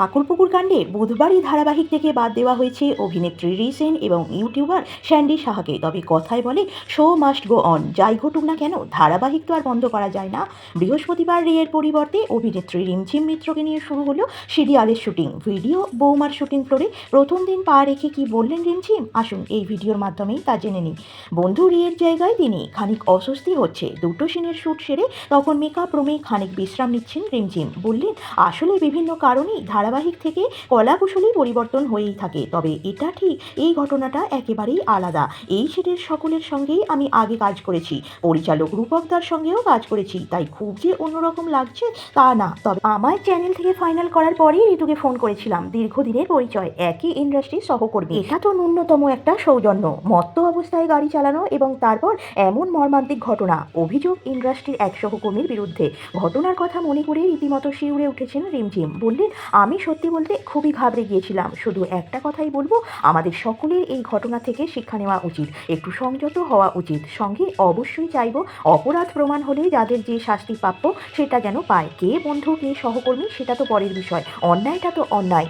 ঠাকুরপুকুর কাণ্ডে বুধবারই ধারাবাহিক থেকে বাদ দেওয়া হয়েছে অভিনেত্রী রিসেন এবং ইউটিউবার স্যান্ডি সাহাকে। তবে কথায় বলে, শো মাস্ট গো অন, যাই ঘটুক না কেন, ধারাবাহিক তো আর বন্ধ করা যায় না। বৃহস্পতিবার রেয়ের পরিবর্তে অভিনেত্রী রিমঝিম মিত্রকে নিয়ে শুরু হলো সিরিয়ালের শুটিং। ভিডিও বৌমার শুটিং ফ্লোরে প্রথম দিন পা রেখে কি বললেন রিমঝিম? আসুন এই ভিডিওর মাধ্যমেই তা জেনে নিই। বন্ধু রিয়ের জায়গায় তিনি খানিক অস্বস্তি হচ্ছে। দুটো সিনের শ্যুট সেরে তখন মেকআপ রুমে খানিক বিশ্রাম নিচ্ছেন রিমঝিম। বললেন, আসলে বিভিন্ন কারণেই ধারাবাহিক থেকে কলাকুশলী পরিবর্তন হয়েই থাকে। তবে এটা ঠিক, এই ঘটনাটা একেবারেই আলাদা। এই সেটের সকলের সঙ্গেই আমি আগে কাজ করেছি। পরিচালক রূপকদার সঙ্গেও কাজ করেছি। তাই খুব যে অন্যরকম লাগছে তা না। তবে আমার চ্যানেল থেকে ফাইনাল করার পরেই ঋতুকে ফোন করেছিলাম। দীর্ঘদিনের পরিচয়, একই ইন্ডাস্ট্রির সহকর্মী। এটা তো ন্যূনতম একটা সৌজন্য। মত্ত অবস্থায় গাড়ি চালানো এবং তারপর এমন মর্মান্তিক ঘটনা, অভিযোগ ইন্ডাস্ট্রির এক সহকর্মীর বিরুদ্ধে। ঘটনার কথা মনে করে রীতিমতো শিউরে উঠেছেন রিমঝিম। বললেন আমি সত্যি বলতে খুবই ঘাবড়ে গিয়েছিলাম। শুধু একটা কথাই বলব, আমাদের সকলের এই ঘটনা থেকে শিক্ষা নেওয়া উচিত। একটু সংযত হওয়া উচিত। সঙ্গে অবশ্যই চাইব, অপরাধ প্রমাণ হলে যাদের যে শাস্তি প্রাপ্য, সেটা যেন পায়। কে বন্ধু, কে সহকর্মী, সেটা তো পরের বিষয়। অন্যায়টা তো অন্যায়।